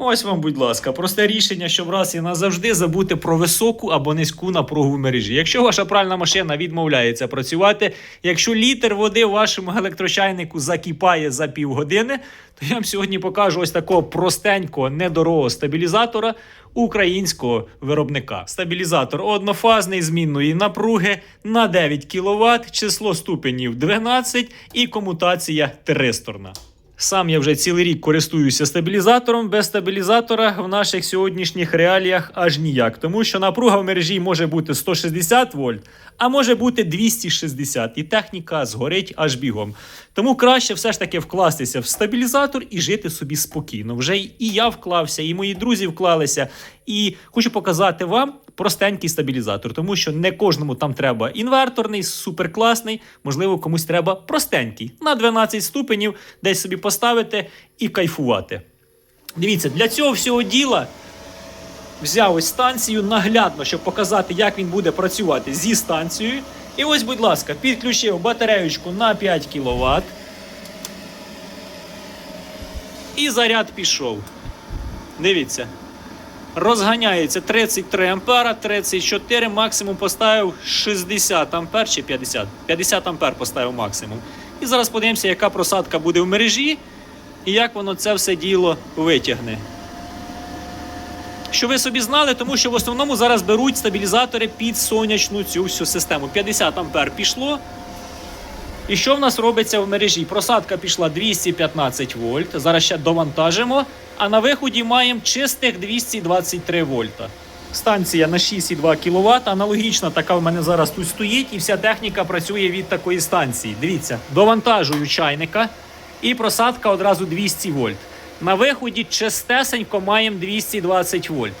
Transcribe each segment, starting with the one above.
Ось вам, будь ласка, просте рішення, щоб раз і назавжди забути про високу або низьку напругу в мережі. Якщо ваша пральна машина відмовляється працювати, якщо літр води в вашому електрочайнику закипає за півгодини, то я вам сьогодні покажу ось такого простенького, недорогого стабілізатора українського виробника. Стабілізатор однофазний змінної напруги на 9 кВт, число ступенів 12 і комутація тристорна. Сам я вже цілий рік користуюся стабілізатором. Без стабілізатора в наших сьогоднішніх реаліях аж ніяк, тому що напруга в мережі може бути 160 вольт, а може бути 260, і техніка згорить аж бігом. Тому краще все ж таки вкластися в стабілізатор і жити собі спокійно. Вже і я вклався, і мої друзі вклалися. І хочу показати вам простенький стабілізатор, тому що не кожному там треба інверторний, суперкласний, можливо, комусь треба простенький на 12 ступенів, десь собі поставити і кайфувати. Дивіться, для цього всього діла взяв ось станцію наглядно, щоб показати, як він буде працювати зі станцією. І ось, будь ласка, підключив батареючку на 5 кВт. І заряд пішов. Дивіться. Розганяється 33 ампера, 34, максимум поставив 60 ампер чи 50. 50 ампер поставив максимум. І зараз подивимося, яка просадка буде в мережі і як воно це все діло витягне. Що ви собі знали, тому що в основному зараз беруть стабілізатори під сонячну цю всю систему. 50 ампер пішло. І що в нас робиться в мережі? Просадка пішла 215 вольт. Зараз ще довантажимо. А на виході маємо чистих 223 вольта. Станція на 6,2 кВт. Аналогічна така в мене зараз тут стоїть, і вся техніка працює від такої станції. Дивіться, довантажую чайника, і просадка одразу 200 вольт. На виході чистесенько маємо 220 вольт.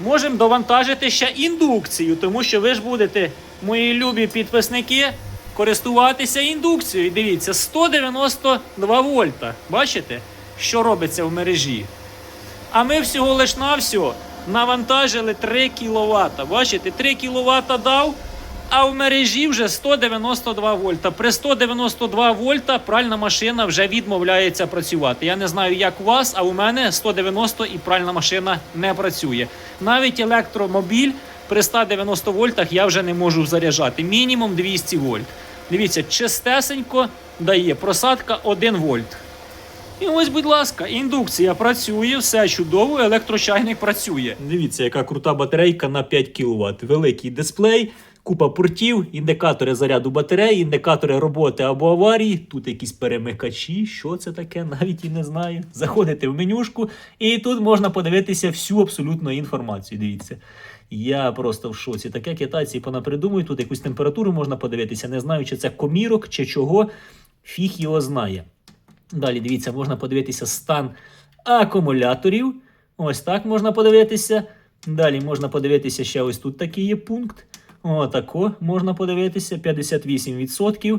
Можемо довантажити ще індукцію, тому що ви ж будете, мої любі підписники, користуватися індукцією. Дивіться, 192 вольта. Бачите, що робиться в мережі? А ми всього лиш навсього навантажили 3 кВт. Бачите, 3 кВт дав, а в мережі вже 192 вольта. При 192 вольта пральна машина вже відмовляється працювати. Я не знаю, як у вас, а у мене 190 і пральна машина не працює. Навіть електромобіль при 190 вольтах я вже не можу заряджати. Мінімум 200 вольт. Дивіться, чистесенько дає просадка 1 вольт. І ось, будь ласка, індукція працює, все чудово, електрочайник працює. Дивіться, яка крута батарейка на 5 кВт. Великий дисплей, купа портів, індикатори заряду батареї, індикатори роботи або аварії. Тут якісь перемикачі. Що це таке? Навіть і не знаю. Заходите в менюшку, і тут можна подивитися всю абсолютно інформацію. Дивіться. Я просто в шоці. Таке китайці понапридумують, тут якусь температуру можна подивитися. Не знаю, чи це комірок, чи чого. Фіг його знає. Далі дивіться, можна подивитися стан акумуляторів. Ось так можна подивитися. Далі можна подивитися ще ось тут такий є пункт. Отако можна подивитися. 58%.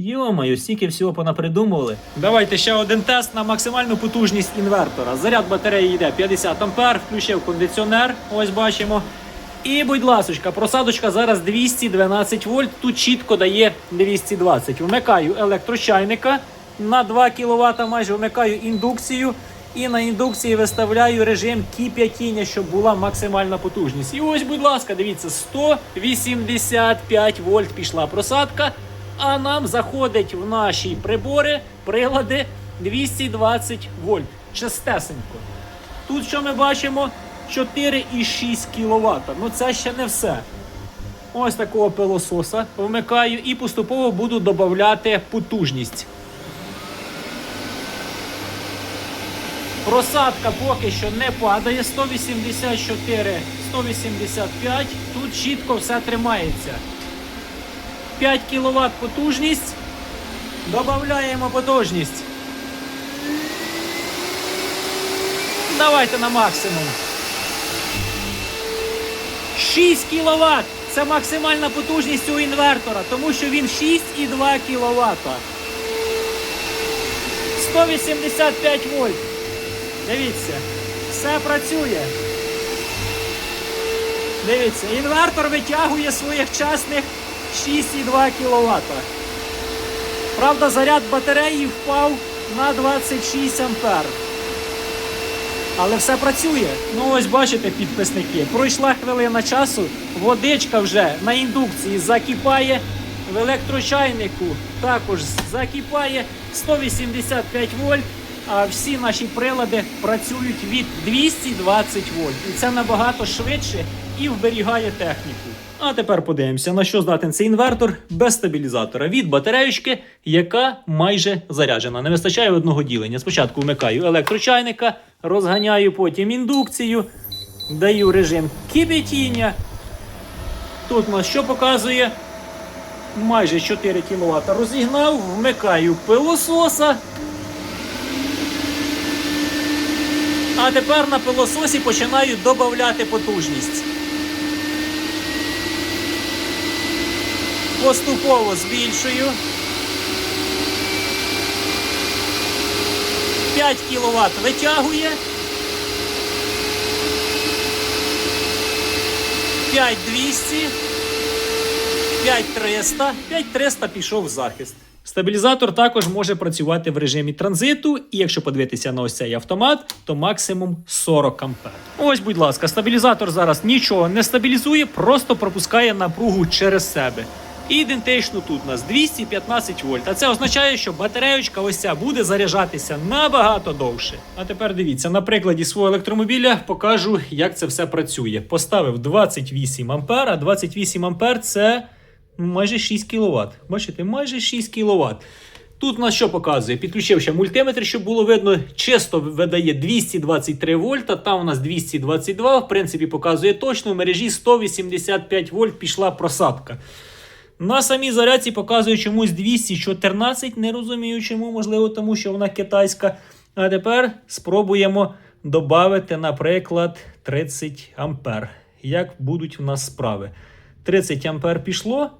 Йомаю, стільки всього понапридумували. Давайте ще один тест на максимальну потужність інвертора. Заряд батареї йде 50 ампер, включив кондиціонер. Ось бачимо. І, будь ласочка, просадочка зараз 212 вольт. Тут чітко дає 220. Вмикаю електрочайника на 2 кВт майже вмикаю індукцію. І на індукції виставляю режим кип'ятіння, щоб була максимальна потужність. І ось, будь ласка, дивіться, 185 вольт пішла просадка. А нам заходить в наші прибори, прилади 220 вольт. Чистесенько. Тут що ми бачимо? 4,6 кВт. Ну це ще не все. Ось такого пилососа вмикаю і поступово буду додати потужність. Просадка поки що не падає 184, 185. Тут чітко все тримається. 5 кВт потужність. Додаємо потужність. Давайте на максимум. 6 кВт. Це максимальна потужність у інвертора, тому що він 6,2 кВт. 185 вольт. Дивіться, все працює. Дивіться, інвертор витягує своїх чесних 6,2 кВт. Правда, заряд батареї впав на 26 ампер. але все працює. Ну ось бачите, підписники, пройшла хвилина часу, водичка вже на індукції закипає. В електрочайнику також закипає 185 вольт, а всі наші прилади працюють від 220 вольт. І це набагато швидше і вберігає техніку. А тепер подивимося, на що здатен цей інвертор без стабілізатора від батареючки, яка майже заряджена. Не вистачає одного ділення. Спочатку вмикаю електрочайника, розганяю потім індукцію, даю режим кипятіння. Тут нас що показує? Майже 4 кВт розігнав, вмикаю пилососа. А тепер на пилососі починаю додати потужність. Поступово збільшую. 5 кВт витягує. 5200. 5300. 5300 пішов в захист. Стабілізатор також може працювати в режимі транзиту, і якщо подивитися на ось цей автомат, то максимум 40 ампер. Ось, будь ласка, стабілізатор зараз нічого не стабілізує, просто пропускає напругу через себе. І ідентично тут у нас 215 вольт. А це означає, що батареючка ось ця буде заряджатися набагато довше. А тепер дивіться, на прикладі свого електромобіля покажу, як це все працює. Поставив 28 ампер, а 28 ампер це майже 6 кВт. Бачите, майже 6 кВт. Тут у нас що показує? Підключив ще мультиметр, щоб було видно. Чисто видає 223 вольта, там у нас 222. В принципі, показує точно. В мережі 185 вольт пішла просадка. На самій зарядці показує чомусь 214. Не розумію, чому, можливо, тому що вона китайська. А тепер спробуємо додати, наприклад, 30 ампер. Як будуть в нас справи? 30 ампер пішло.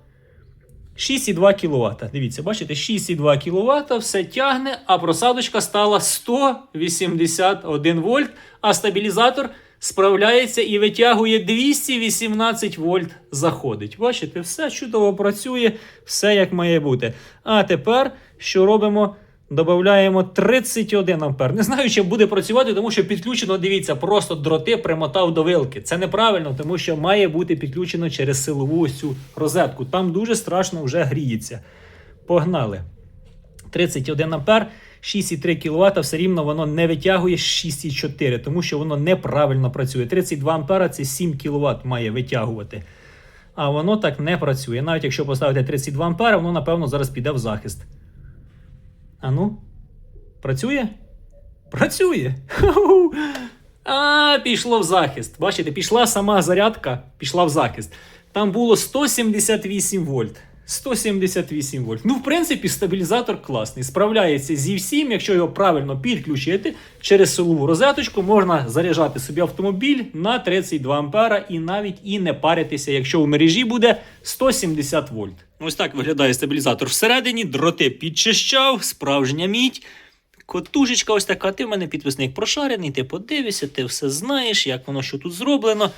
6,2 кВт. Дивіться, бачите, 6,2 кВт, все тягне, а просадочка стала 181 вольт, а стабілізатор справляється і витягує 218 вольт. Заходить. Бачите, все чудово працює, все як має бути. А тепер що робимо? Додаємо 31 ампер. Не знаю, чи буде працювати, тому що підключено, дивіться, просто дроти примотав до вилки. Це неправильно, тому що має бути підключено через силову ось цю розетку. Там дуже страшно вже гріється. Погнали. 31 ампер, 6,3 кВт, все рівно воно не витягує 6,4, тому що воно неправильно працює. 32 ампера це 7 кВт має витягувати. А воно так не працює. Навіть якщо поставити 32 ампера, воно, напевно, зараз піде в захист. А ну, працює? Працює. А, пішло в захист. Бачите, пішла сама зарядка, пішла в захист. Там було 178 вольт. 178 вольт. Ну, в принципі, стабілізатор класний. Справляється зі всім, якщо його правильно підключити через силову розеточку, можна заряджати собі автомобіль на 32 ампера і навіть і не паритися, якщо у мережі буде 170 вольт. Ось так виглядає стабілізатор всередині, дроти підчищав, справжня мідь. Котушечка ось така, ти в мене підписник прошарений, ти подивишся, ти все знаєш, як воно що тут зроблено.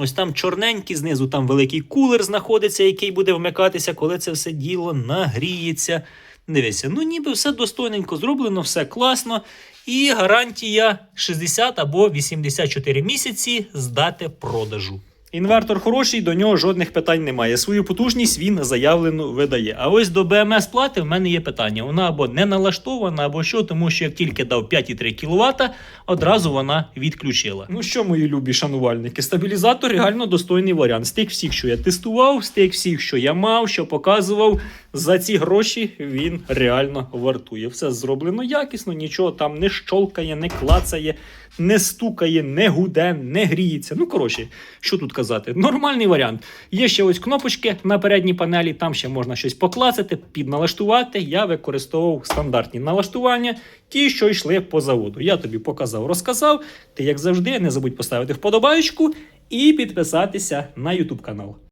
Ось там чорненький, знизу там великий кулер знаходиться, який буде вмикатися, коли це все діло нагріється. Дивися, ну ніби все достойненько зроблено, все класно. І гарантія 60 або 84 місяці здати продажу. Інвертор хороший, до нього жодних питань немає. Свою потужність він заявлену видає. А ось до БМС плати в мене є питання. Вона або не налаштована, або що, тому що як тільки дав 5,3 кВт, одразу вона відключила. Ну що, мої любі шанувальники, стабілізатор реально достойний варіант. З тих всіх, що я тестував, з тих всіх, що я мав, що показував. За ці гроші він реально вартує. Все зроблено якісно, нічого там не щолкає, не клацає, не стукає, не гуде, не гріється. Ну, коротше, що тут казати? Нормальний варіант. Є ще ось кнопочки на передній панелі, там ще можна щось поклацати, підналаштувати. Я використовував стандартні налаштування, ті, що йшли по заводу. Я тобі показав, розказав. Ти, як завжди, не забудь поставити вподобайку і підписатися на YouTube канал.